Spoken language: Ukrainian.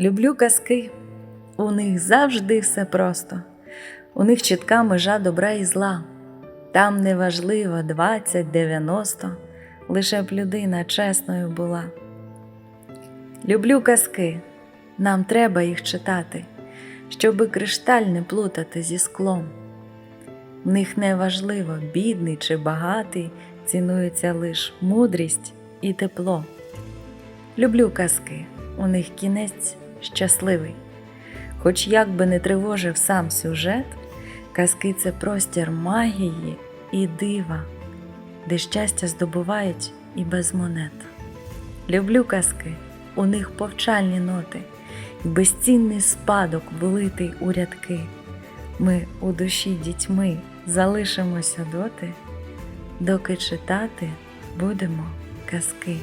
Люблю казки, у них завжди все просто, у них чітка межа добра і зла. Там неважливо 20-90, лише б людина чесною була. Люблю казки, нам треба їх читати, щоби кришталь не плутати зі склом. В них не важливо, бідний чи багатий, цінується лиш мудрість і тепло. Люблю казки, у них кінець щасливий. Хоч як би не тривожив сам сюжет, казки це простір магії і дива, де щастя здобувають і без монет. Люблю казки, у них повчальні ноти, і безцінний спадок влитий у рядки. Ми у душі дітьми залишимося доти, доки читати будемо казки.